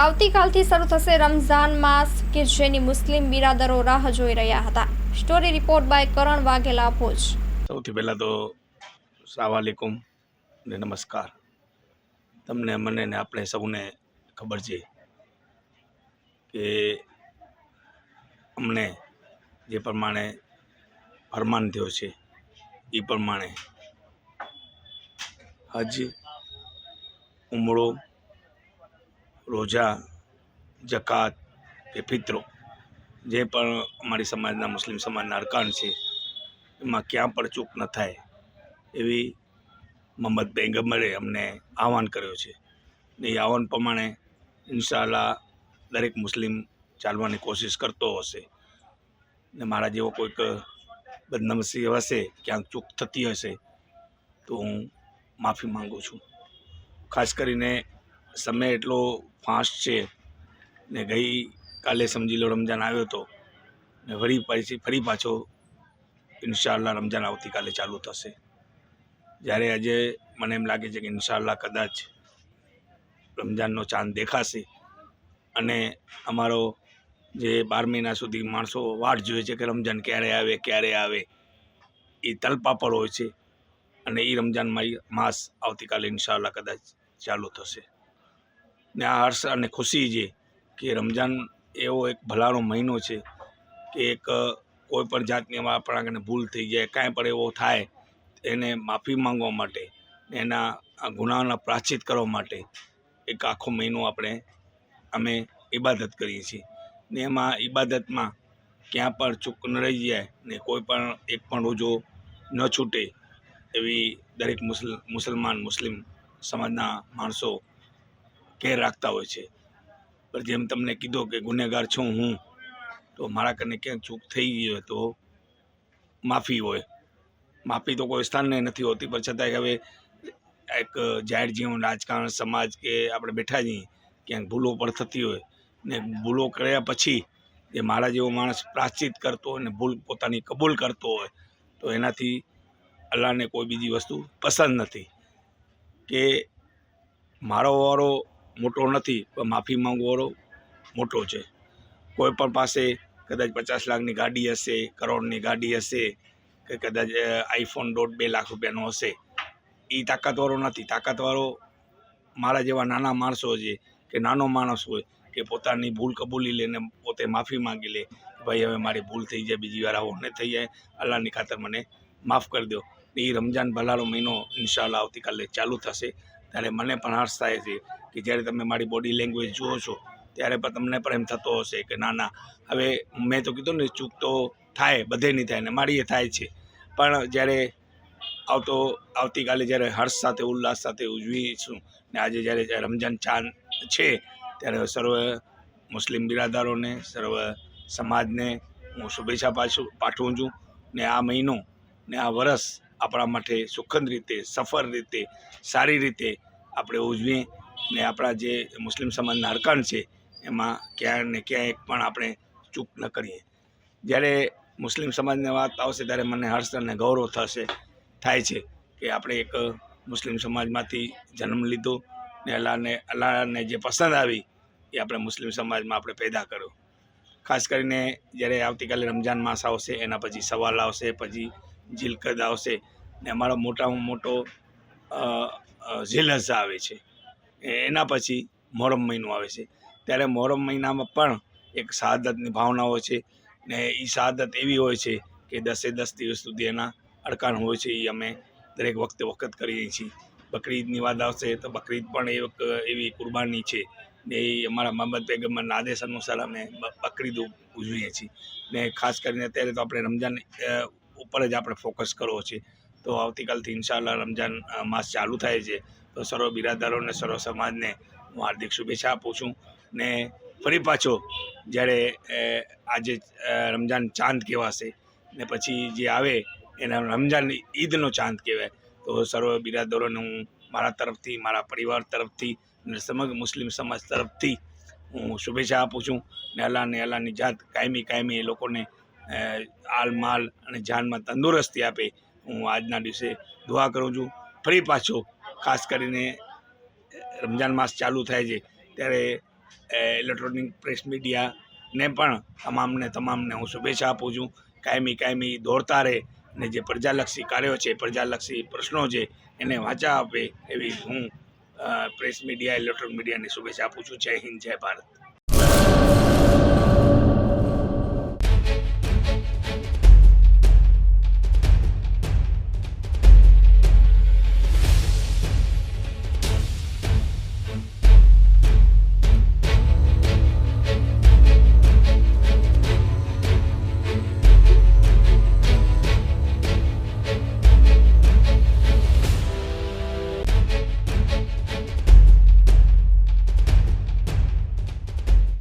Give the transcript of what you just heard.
આવતીકાલથી શરૂ થશે રમઝાન માસ કે જેની મુસ્લિમ બિરાદરો રાહ જોઈ રહ્યા હતા. Story report by Karan Vaghela Bhoj. સૌથી પહેલાં તો સલામવાલેકુમ ને નમસ્કાર. તમને, મને ને આપણે સૌને ખબર છે કે અમને જે પ્રમાણે ફરમાન થયો છે, એ પ્રમાણે હજ ઉમળો રોજા, જકાત કે ફિત્રો, જે પણ અમારી સમાજના મુસ્લિમ સમાજના અરકાન છે, એમાં ક્યાં પણ ચૂક ન થાય એવી મોહમ્મદ પૈગંબરે અમને આહવાન કર્યો છે. ને એ આહવાન પ્રમાણે ઇન્શાલ્લાહ દરેક મુસ્લિમ ચાલવાની કોશિશ કરતો હશે. ને મારા જેવો કોઈક બદનમસી હશે, ક્યાંક ચૂક થતી હશે, તો હું માફી માંગુ છું. ખાસ કરીને સમય એટલો ફાસ્ટ છે ને ગઈ કાલે સમજી લો રમજાન આવ્યો હતો ને ફરી પાછી ફરી પાછો ઇન્શાલ્લાહ રમજાન આવતીકાલે ચાલુ થશે. જ્યારે આજે મને એમ લાગે છે કે ઇન્શાલ્લાહ કદાચ રમજાનનો ચાંદ દેખાશે અને અમારો જે બાર મહિના સુધી માણસો વાટ જોઈએ છે કે રમજાન ક્યારે આવે ક્યારે આવે, એ તલપાપડ હોય છે અને એ રમજાન માસ આવતીકાલે ઇન્શાલ્લાહ કદાચ ચાલુ થશે. ને આ હર્ષ અને ખુશી છે કે રમજાન એવો એક ભલાનો મહિનો છે કે એક કોઈ પણ જાતની આપણાને આપણા ભૂલ થઈ જાય, કાંઈ પણ એવો થાય, એને માફી માંગવા માટે, એના આ ગુનાઓના પ્રાચિત કરવા માટે એક આખો મહિનો આપણે, અમે ઇબાદત કરીએ છીએ. ને એમાં ઇબાદતમાં ક્યાં પણ ચૂક ન રહી જાય ને કોઈ પણ એક પણ રોજો ન છૂટે એવી દરેક મુસલ, મુસલમાન, મુસ્લિમ સમાજના માણસો કેર રાખતા હોય છે. પણ જેમ તમને કીધો કે ગુનેગાર છું હું, તો મારા કને ક્યાંક ચૂક થઈ ગઈ હોય તો માફી હોય. માફી તો કોઈ સ્થાનને નથી હોતી, પણ છતાંય હવે એક જાહેર જીવન, રાજકારણ, સમાજ કે આપણે બેઠા જઈએ ક્યાંક ભૂલો પણ થતી હોય. ને ભૂલો કર્યા પછી જે મારા જેવો માણસ પ્રાશ્ચિત કરતો હોય ને ભૂલ પોતાની કબૂલ કરતો હોય, તો એનાથી અલ્લાહને કોઈ બીજી વસ્તુ પસંદ નથી. કે મારો વારો મોટો નથી, પણ માફી માંગવાળો મોટો છે. કોઈ પણ પાસે કદાચ પચાસ લાખની ગાડી હશે, કરોડની ગાડી હશે, કે કદાચ આઈફોન દોઢ બે લાખ રૂપિયાનો હશે એ તાકાતવાળો નથી. તાકાતવાળો મારા જેવા નાના માણસો છે, કે નાનો માણસ હોય, કે પોતાની ભૂલ કબૂલી લઈને પોતે માફી માંગી લે ભાઈ હવે મારી ભૂલ થઈ જાય, બીજી વાર આવો, ને થઈ જાય, અલ્લાહની ખાતર મને માફ કરી દો. એ રમજાન ભલાળો મહિનો ઇન્શાલ્લાહ આવતીકાલે ચાલુ થશે. ત્યારે મને પણ હર્ષ થાય છે કે જ્યારે તમે મારી બોડી લેંગ્વેજ જુઓ છો, ત્યારે પણ તમને પણ એમ થતો હશે કે ના ના, હવે મેં તો કીધું ને, ચૂક તો થાય, બધે નહીં થાય ને મારી એ થાય છે. પણ જ્યારે આવતો, આવતીકાલે જ્યારે હર્ષ સાથે, ઉલ્લાસ સાથે ઉજવીશું ને આજે જ્યારે રમજાન ચાંદ છે, ત્યારે સર્વ મુસ્લિમ બિરાદારોને, સર્વ સમાજને હું શુભેચ્છા પાછું પાઠવું છું ને આ મહિનો ને આ વરસ આપણા માટે સુખદ રીતે, સફળ રીતે, સારી રીતે આપણે ઉજવીએ ને આપણા જે મુસ્લિમ સમાજના અરકાન છે, એમાં ક્યાંય ને ક્યાંય પણ આપણે ચૂક ન કરીએ. જ્યારે મુસ્લિમ સમાજની વાત આવશે ત્યારે મને હર્ષ અને ગૌરવ થશે, થાય છે કે આપણે એક મુસ્લિમ સમાજમાંથી જન્મ લીધો ને અલ્લાહને અલ્લાહને જે પસંદ આવી એ આપણે મુસ્લિમ સમાજમાં આપણે પેદા કર્યો. ખાસ કરીને જ્યારે આવતીકાલે રમજાન માસ આવશે, એના પછી સવાલ આવશે, પછી જીલકદ આવશે ને અમારો મોટામાં મોટો ઝીલસ આવે છે. એના પછી મોહરમ મહિનો આવે છે. ત્યારે મોહરમ મહિનામાં પણ એક શહાદતની ભાવના હોય છે ને એ શહાદત એવી હોય છે કે દસે દસ દિવસ સુધી એના અડકાણ હોય છે. એ અમે દરેક વખતે વખત કરીએ છીએ. બકરીદની વાત આવશે તો બકરીદ પણ એક એવી કુરબાની છે ને એ અમારા મોહમ્મદ પેગમ્બરના આદેશ અનુસાર અમે બકરીદ ઉજવીએ છીએ. ને ખાસ કરીને અત્યારે તો આપણે રમજાન ઉપર જ આપણે ફોકસ કરવો છે. તો આવતીકાલથી ઇન્શાલ્લાહ રમજાન માસ ચાલુ થાય છે. તો સર્વ બિરાદરોને, સર્વ સમાજને હું હાર્દિક શુભેચ્છા આપું છું. ને ફરી પાછો જ્યારે આજે રમજાન ચાંદ કહેવાશે, ને પછી જે આવે એને રમજાન ઈદનો ચાંદ કહેવાય. તો સર્વ બિરાદરોને હું મારા તરફથી, મારા પરિવાર તરફથી અને સમગ્ર મુસ્લિમ સમાજ તરફથી હું શુભેચ્છા આપું છું. ને અલ્લાહને અલ્લાહની જાત કાયમી કાયમી એ લોકોને આલ માલ અને જાનમાં તંદુરસ્તી આપે હું આજના દિવસે દુઆ કરું છું. ફરી પાછો, ખાસ કરીને રમજાન માસ ચાલુ થાય છે, ત્યારે ઇલેક્ટ્રોનિક પ્રેસ મીડિયાને પણ તમામને તમામને હું શુભેચ્છા આપું છું. કાયમી કાયમી દોડતા રહે અને જે પ્રજાલક્ષી કાર્યો છે, પ્રજાલક્ષી પ્રશ્નો છે, એને વાંચા આપે એવી હું પ્રેસ મીડિયા ઇલેક્ટ્રોનિક મીડિયાને શુભેચ્છા આપું છું. જય હિન્દ, જય ભારત.